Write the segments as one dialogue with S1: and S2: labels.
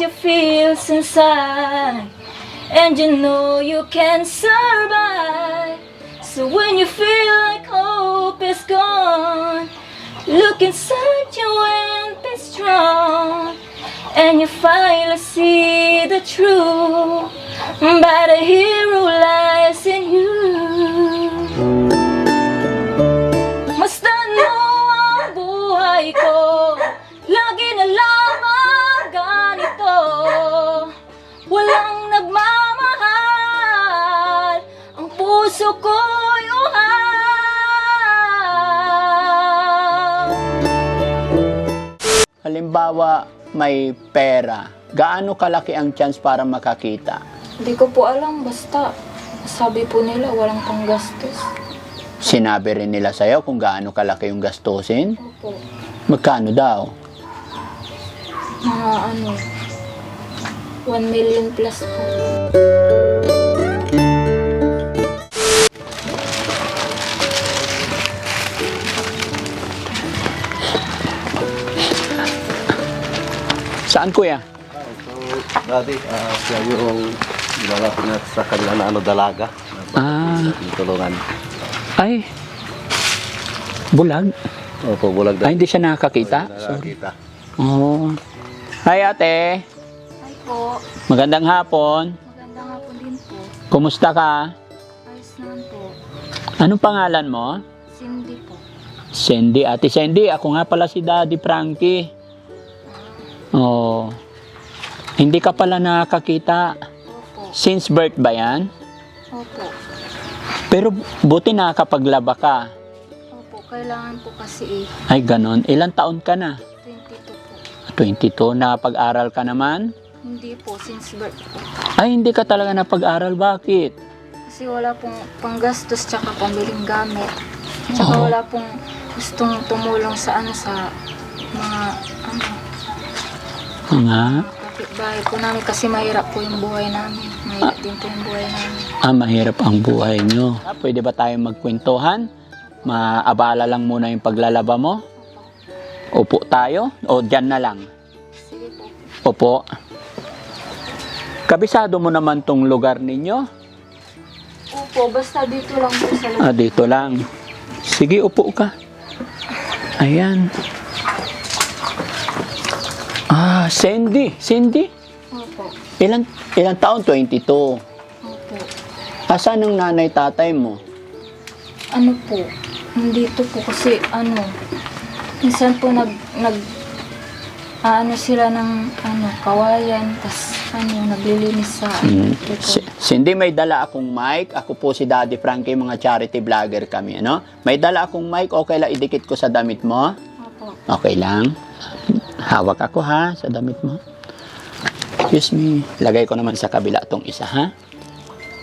S1: you feels inside, and you know you can survive. So when you feel like hope is gone, look inside you and be strong, and you finally see the truth. But a hero lies in you. Puso ko'y uhaw
S2: Halimbawa, may pera. Gaano kalaki ang chance para makakita?
S1: Hindi ko po alam basta Sabi po nila walang panggastos
S2: Sinabi rin nila sa'yo kung gaano kalaki yung gastusin?
S1: Opo
S2: Magkano daw?
S1: Mga ano 1 million plus po
S2: Saan kuya?
S3: So, dati, ah, siya yung lalapit na sa kanila na ano, dalaga.
S2: Ah,
S3: tulungan.
S2: ay. Bulag?
S3: Opo, bulag
S2: Ay, hindi siya nakakita? Sorry.
S3: Nakakita.
S2: Oo. Hi ate.
S1: Hi po
S2: Magandang hapon.
S1: Maganda nga po din po
S2: Kumusta ka?
S1: Ayos naman po
S2: Anong pangalan mo?
S1: Cindy po
S2: Cindy. Ate Cindy, ako nga pala si Daddy Frankie. Oh. Hindi ka pala nakakita.
S1: Opo
S2: Since birth ba yan?
S1: Opo
S2: Pero buti nakakapaglaba ka.
S1: Opo, kailangan po kasi eh.
S2: Ay, ganon. Ilang taon ka na?
S1: 22 po.
S2: 22. Nakapag-aral ka naman?
S1: Hindi po, since birth po.
S2: Ay, hindi ka talaga napag-aral. Bakit?
S1: Kasi wala pong panggastos tsaka pambiling gamit. Tsaka
S2: Oo.
S1: wala pong gustong tumulong sa ano sa mga ano,
S2: Nga.
S1: kapitbahay po namin kasi mahirap po yung buhay namin. Mahirap din po yung buhay namin.
S2: Ah, mahirap ang buhay nyo. Ah, Pwede ba tayong magkwentuhan? Maabala lang muna yung paglalaba mo? Upo tayo? O dyan na lang?
S1: Sige po.
S2: Opo. Kabisado mo naman tong lugar ninyo?
S1: Opo, basta dito lang po sa loob.
S2: Ah, dito lang. Sige, upo ka. Ayan. Cindy. Cindy?
S1: Opo.
S2: Ilan, ilan taon? 22.
S1: Opo.
S2: Asan ang nanay tatay mo?
S1: Ano po? Nandito po kasi ano, minsan po nag, nag, ano sila ng ano, kawayan, tas ano, naglilinis sa
S2: Mm.
S1: likod.
S2: Cindy, may dala akong mic. Ako po si Daddy Frankie, mga charity vlogger kami, ano? May dala akong mic, okay lang idikit ko sa damit mo?
S1: Opo.
S2: Okay lang. Hawak ako ha, sa damit mo. Excuse me. Lagay ko naman sa kabila tong isa ha.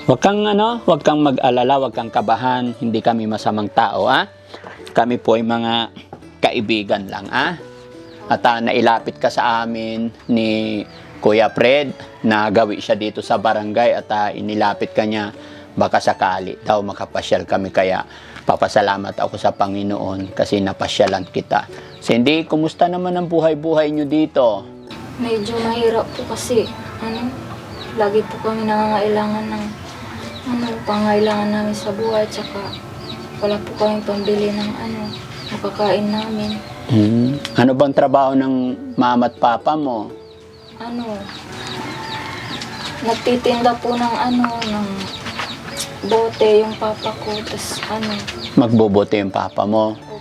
S2: Huwag kang ano, huwag kang mag-alala, huwag kang kabahan. Hindi kami masamang tao ha. Kami po ay mga kaibigan lang ha. At ah, nailapit ka sa amin ni Kuya Fred na gawi siya dito sa barangay at ah, inilapit ka niya baka sakali daw makapasyal kami kaya papasalamat ako sa Panginoon kasi napasyalan kita. Cindy, kumusta naman ang buhay-buhay nyo dito?
S1: Medyo mahirap po kasi, ano, lagi po kami nangangailangan ng, ano, pangailangan namin sa buhay, tsaka wala po kami pambili ng, ano, makakain namin.
S2: Hmm. Ano bang trabaho ng mama at papa mo?
S1: ano, nagtitinda po ng ano, ng bote yung papa ko, tas ano,
S2: Magbobote yung papa mo.
S1: opo,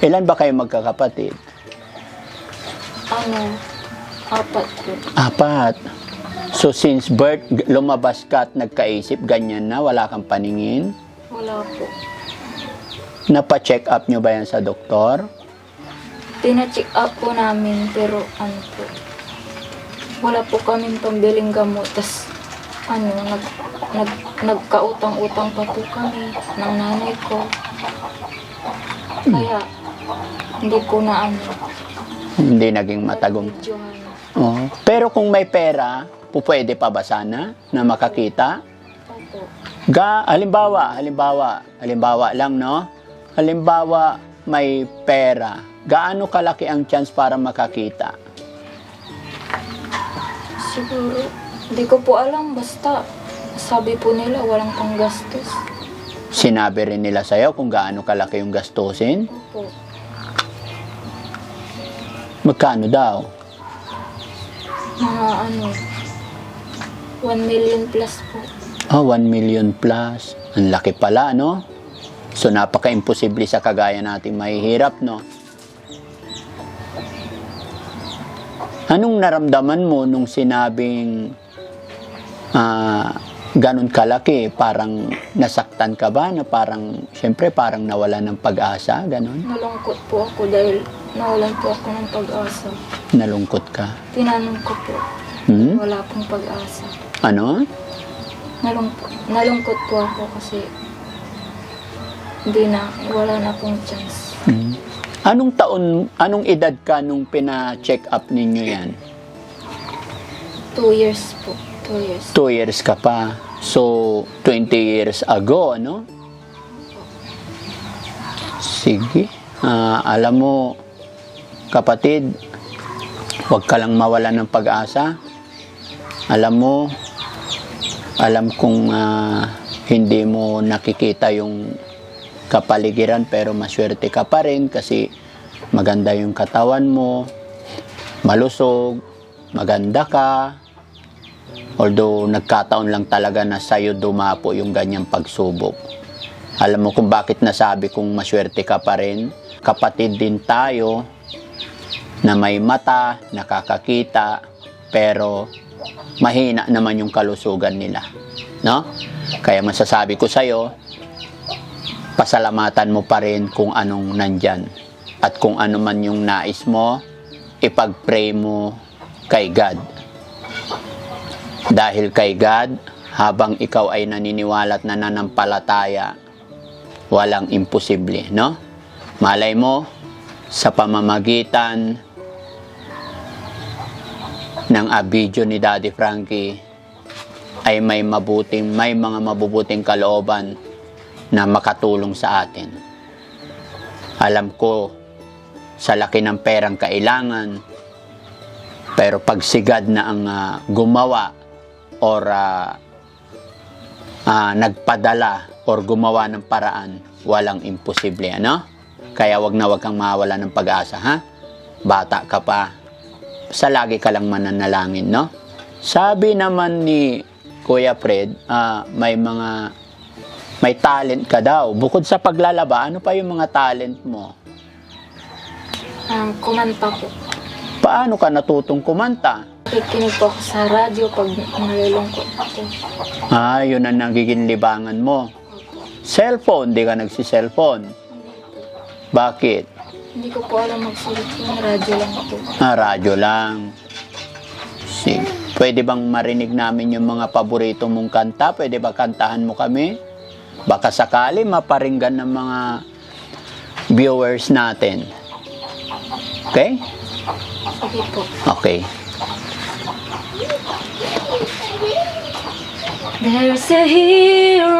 S2: Ilan ba kayo magkakapatid?
S1: ano, apat po.
S2: Apat. So since birth, g- lumabas ka at nagkaisip, ganyan na, wala kang paningin?
S1: Wala po.
S2: Napa-check up nyo ba yan sa doktor?
S1: Tina-check up po namin, pero ano po, wala po kaming pambiling gamot, tas ano, nag, nag, nagkautang-utang pa po kami ng nanay ko. Kaya, hindi ko na ano,
S2: Hindi naging matagong. Oo. Pero kung may pera, po pwede pa ba sana na makakita?
S1: Opo.
S2: Ga, halimbawa, halimbawa, halimbawa lang, no? Halimbawa, may pera. Gaano kalaki ang chance para makakita?
S1: Siguro, hindi ko po alam. Basta, sabi po nila walang panggastos.
S2: Sinabi rin nila sa'yo kung gaano kalaki yung gastusin.
S1: Opo.
S2: Magkano daw?
S1: Mga ano, 1 million plus po.
S2: Oh, 1 million plus. Ang laki pala, no? So, napaka-imposible sa kagaya nating mahihirap, no? Anong naramdaman mo nung sinabing ah, ganun kalaki? Parang nasaktan ka ba? Na parang, syempre, parang nawala ng pag-asa? Ganun?
S1: Nalungkot po ako dahil nawalan po ako ng pag-asa.
S2: Nalungkot ka?
S1: Tinanong ko po,
S2: Hmm?
S1: wala pong pag-asa.
S2: Ano?
S1: Nalungkot, nalungkot po ako kasi hindi na, wala na pong chance.
S2: Hmm. Anong taon, anong edad ka nung pina-check up ninyo yan?
S1: Two years po. Two years.
S2: Two years ka pa. So, 20 years ago, ano? Sige. Ah, alam mo, kapatid, huwag ka lang mawala ng pag-asa. Alam mo, alam kong ah, hindi mo nakikita yung kapaligiran pero maswerte ka pa rin kasi maganda yung katawan mo, malusog, maganda ka, Although nagkataon lang talaga na sa'yo dumapo yung ganyang pagsubok. Alam mo kung bakit nasabi kong maswerte ka pa rin? Kapatid din tayo na may mata, nakakakita, pero mahina naman yung kalusugan nila. No? Kaya masasabi ko sa'yo, pasalamatan mo pa rin kung anong nandyan. At kung ano man yung nais mo, ipag-pray mo kay God. Dahil kay God, habang ikaw ay naniniwala at nananampalataya, walang imposible, no? Malay mo, sa pamamagitan ng abidyo ni Daddy Frankie, ay may mabuting, may mga mabubuting kalooban na makatulong sa atin. Alam ko, sa laki ng perang kailangan, pero pag sigad na ang ah, gumawa or ah, ah, nagpadala or gumawa ng paraan, walang imposible, ano? Kaya wag na wag kang mawala ng pag-asa, ha? Bata ka pa. Sa lagi ka lang mananalangin, no? Sabi naman ni Kuya Fred, ah, may mga may talent ka daw. Bukod sa paglalaba, ano pa yung mga talent mo?
S1: Ang kumanta po.
S2: Paano ka natutong kumanta?
S1: Nakikinig po ako sa radyo pag nalulungkot ako.
S2: Ah, yun ang nagiging libangan mo. Cellphone, di ka nagsi-cellphone. Bakit?
S1: Hindi ko po alam magsulit yung radyo lang po.
S2: Ah, radyo lang. Sige. Pwede bang marinig namin yung mga paborito mong kanta? Pwede ba kantahan mo kami? Baka sakali maparinggan ng mga viewers natin. Okay?
S1: Sige po.
S2: Okay.
S1: There's a hero.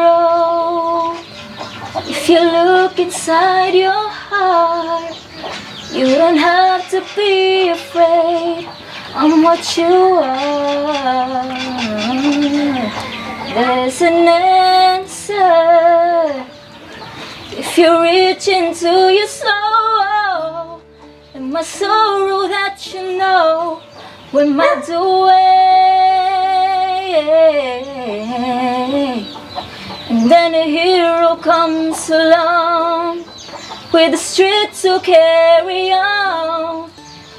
S1: If you look inside your heart, you don't have to be afraid. I'm what you are. There's an answer. If you reach into your soul, and my sorrow that you know, when my way. And then a hero comes along with the strength to carry on.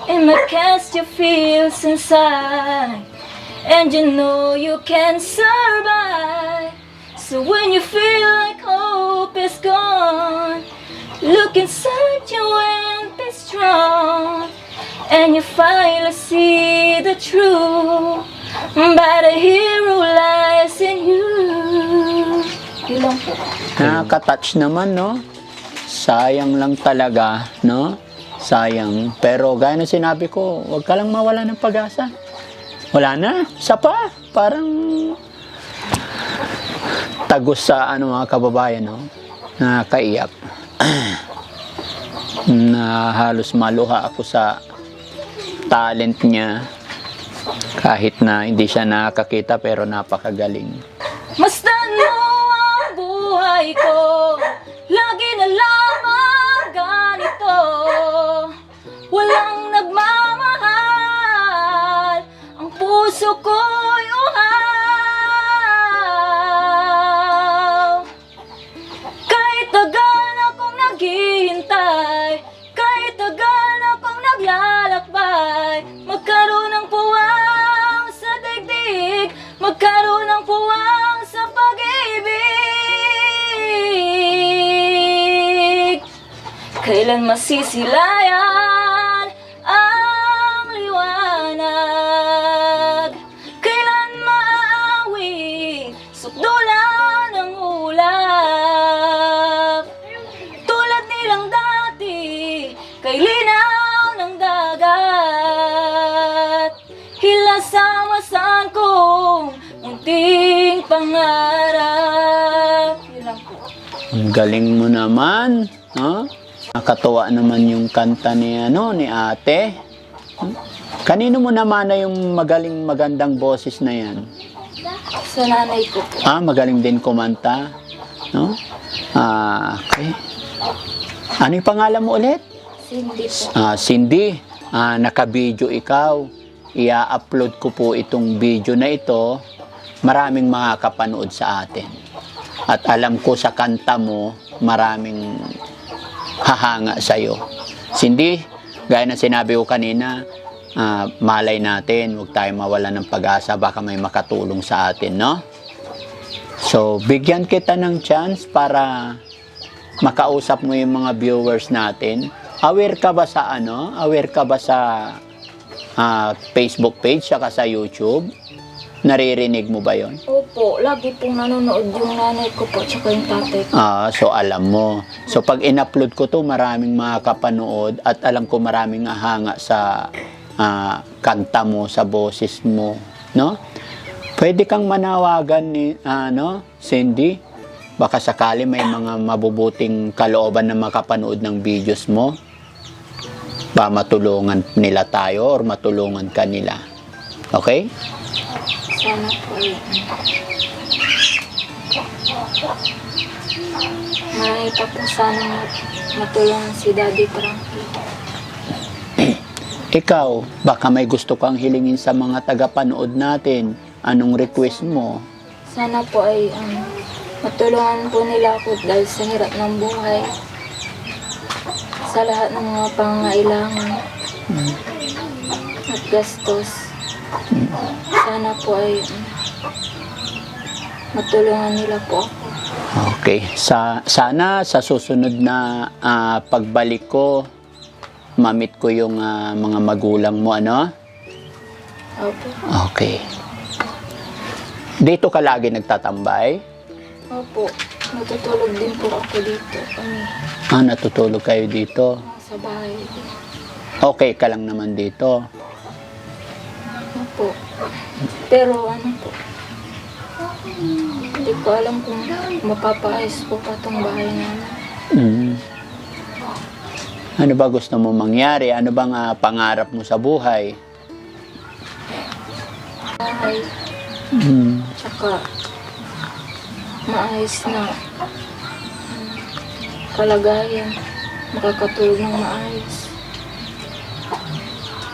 S1: In my cast your fears inside, and you know you can survive. So when you feel like hope is gone, look inside you and be strong. And you finally see the truth. But a hero lies in you.
S2: Nakaka-touch naman, no? Sayang lang talaga, no? Sayang. Pero gaya na sinabi ko, huwag ka lang mawala ng pag-asa. Wala na. Isa pa. Parang tagos sa ano mga kababayan, no? Nakakaiyak. na halos maluha ako sa talent niya Kahit na hindi siya nakakita pero napakagaling.
S1: Masdan mo ang buhay ko Kailan masisilayan ang liwanag Kailan maaawit sukdulan ng ulap tulad nilang dati kay linaw ng dagat Hilasamasan kong munting pangarap.
S2: Ang galing mo naman. Ha? Nakatuwa naman yung kanta ni, ano, ni ate. Kanino mo naman na yung magaling magandang boses na yan?
S1: Sa nanay ko po.
S2: Ah, magaling din kumanta. No? Ah, okay. Ano yung pangalan mo ulit?
S1: Cindy po.
S2: Ah, Cindy, ah, naka-video ikaw. Ia-upload ko po itong video na ito. Maraming makakapanood sa atin. At alam ko sa kanta mo, maraming hahanga sa'yo. Cindy, gaya na sinabi ko kanina, ah, malay natin, huwag tayo mawala ng pag-asa, baka may makatulong sa atin, no? So, bigyan kita ng chance para makausap mo yung mga viewers natin. Aware ka ba sa ano? Aware ka ba sa ah, Facebook page saka sa YouTube? Naririnig mo ba yon?
S1: Opo, lagi pong nanonood yung nanay ko po tsaka yung tatay ko.
S2: Ah, so alam mo. So pag in-upload ko to, maraming makakapanood at alam ko maraming ahanga sa ah, kanta mo, sa boses mo, no? Pwede kang manawagan ni ano, Cindy. Baka sakali may mga mabubuting kalooban na makapanood ng videos mo. Ba matulungan nila tayo or matulungan ka nila. Okay?
S1: Sana po ay... Marami pa po sana mat- matulungan si Daddy Frankie.
S2: Ikaw, baka may gusto kang hilingin sa mga tagapanood natin. Anong request mo?
S1: Sana po ay um, matulungan po nila ako dahil sa hirap ng buhay. Sa lahat ng mga pangangailangan at gastos. Sana po ay matulungan nila po ako.
S2: Okay. Sa, sana sa susunod na ah, pagbalik ko, mamit ko yung ah, mga magulang mo, ano?
S1: Opo.
S2: Okay. Dito ka lagi nagtatambay?
S1: Opo. Natutulog din po ako dito. Kami
S2: Ah, natutulog kayo dito.
S1: sa bahay.
S2: Okay ka lang naman dito.
S1: Opo. Pero ano po, hindi ko alam kung mapapaayos po pa itong bahay namin.
S2: Mm. Ano ba gusto mo mangyari? Ano bang ah, pangarap mo sa buhay?
S1: Bahay,
S2: Mm.
S1: tsaka maayos na kalagayan, makakatulog ng maayos.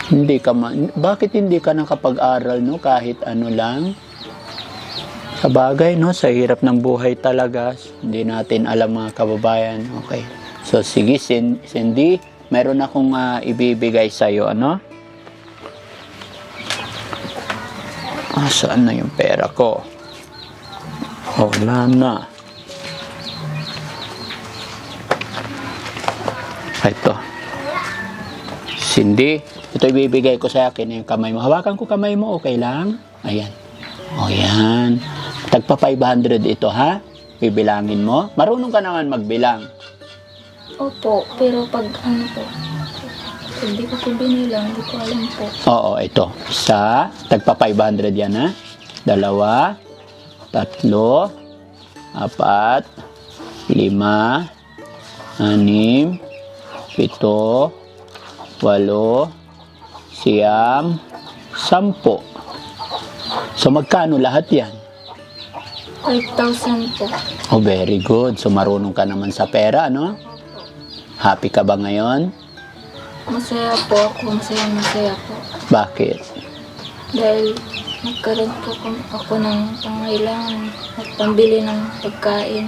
S2: Hindi ka ma- bakit hindi ka nakapag-aral no kahit ano lang? Sa bagay no, sa hirap ng buhay talaga, hindi natin alam mga kababayan. Okay. So sige Cin- Cindy, meron akong ah, ibibigay sa iyo ano? Ah, saan na yung pera ko? Oh, wala na. Ah, Ito. Cindy, ito ibibigay ko sa akin yung kamay mo. Hawakan ko kamay mo, okay lang? Ayan. O yan. Tagpa 500 ito ha. Bibilangin mo. Marunong ka naman magbilang.
S1: Opo, pero pag ano po, hindi ko po binilang, hindi ko alam po.
S2: Oo, ito. Isa, tagpa 500 yan ha. Dalawa, tatlo, apat, lima, anim, pito, walo, siyam, Sampo. So magkano lahat yan?
S1: 5,000 po.
S2: Oh, very good. So marunong ka naman sa pera, no? Happy ka ba ngayon?
S1: Masaya po ako. Masaya, masaya po.
S2: Bakit?
S1: Dahil nagkaroon po ko- ako ng pangailangan at pambili ng pagkain.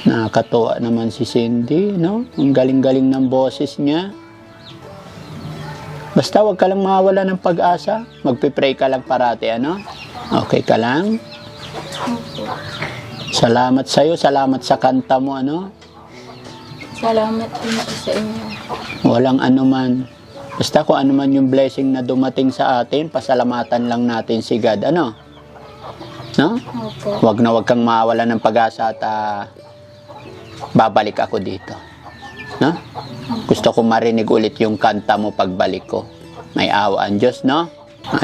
S2: Nakakatuwa naman si Cindy, no? Ang galing-galing ng boses niya. Basta wag ka lang mawala ng pag-asa. Magpipray ka lang parati, ano? Okay ka lang? Salamat sa'yo, salamat sa kanta mo, ano?
S1: Salamat din po sa inyo.
S2: Walang anuman. Basta kung ano man yung blessing na dumating sa atin, pasalamatan lang natin si God, ano? No?
S1: Opo.
S2: Wag na wag kang mawala ng pag-asa at ah, babalik ako dito. No? Gusto ko marinig ulit yung kanta mo pagbalik ko. May awa ang Diyos, no?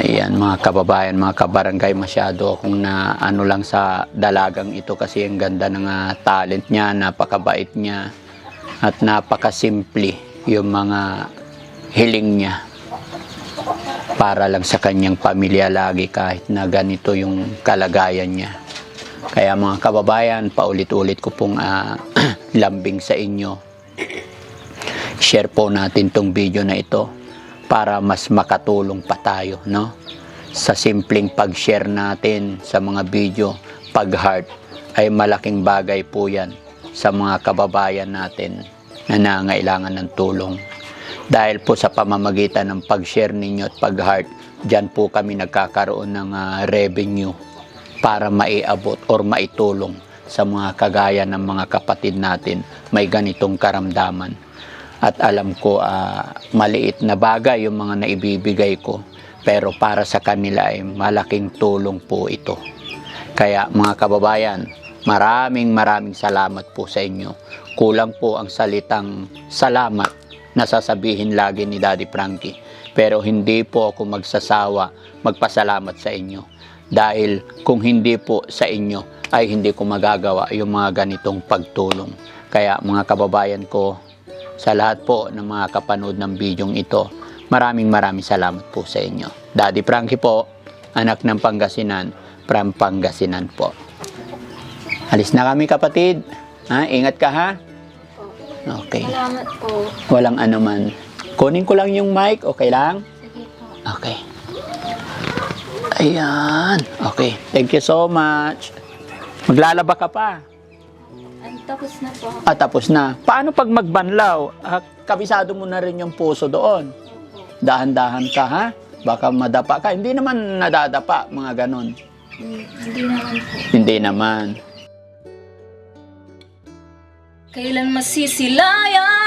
S2: Ayan, mga kababayan, mga kabarangay, masyado akong na ano lang sa dalagang ito kasi ang ganda ng ah, talent niya, napakabait niya, at napakasimple yung mga hiling niya para lang sa kanyang pamilya lagi kahit na ganito yung kalagayan niya. Kaya mga kababayan, paulit-ulit ko pong ah, lambing sa inyo. Share po natin tong video na ito para mas makatulong pa tayo, no? Sa simpleng pag-share natin sa mga video, pag-heart, ay malaking bagay po yan sa mga kababayan natin na nangailangan ng tulong. Dahil po sa pamamagitan ng pag-share ninyo at pag-heart, dyan po kami nagkakaroon ng ah, revenue para maiabot or maitulong sa mga kagaya ng mga kapatid natin may ganitong karamdaman. At alam ko ah, maliit na bagay yung mga naibibigay ko pero para sa kanila ay malaking tulong po ito. Kaya mga kababayan, maraming maraming salamat po sa inyo. Kulang po ang salitang salamat na sasabihin lagi ni Daddy Frankie. Pero hindi po ako magsasawa magpasalamat sa inyo. Dahil kung hindi po sa inyo ay hindi ko magagawa yung mga ganitong pagtulong. Kaya mga kababayan ko, sa lahat po ng mga kapanood ng bidyong ito, maraming maraming salamat po sa inyo. Daddy Frankie po, anak ng Pangasinan, from Pangasinan po. Alis na kami kapatid. Ha? Ingat ka ha? Okay.
S1: Salamat po.
S2: Walang anuman. Kunin ko lang yung mic. Okay lang?
S1: Sige po.
S2: Okay. Ayan. Okay. Thank you so much. Maglalaba ka pa.
S1: Ang tapos na po.
S2: Ah, tapos na. Paano pag magbanlaw? Ah, kabisado mo na rin yung puso doon. Dahan-dahan ka, ha? Baka madapa ka. Hindi naman nadadapa, mga ganon.
S1: Hmm, Hindi naman po.
S2: Hindi naman.
S1: Kailan masisilayan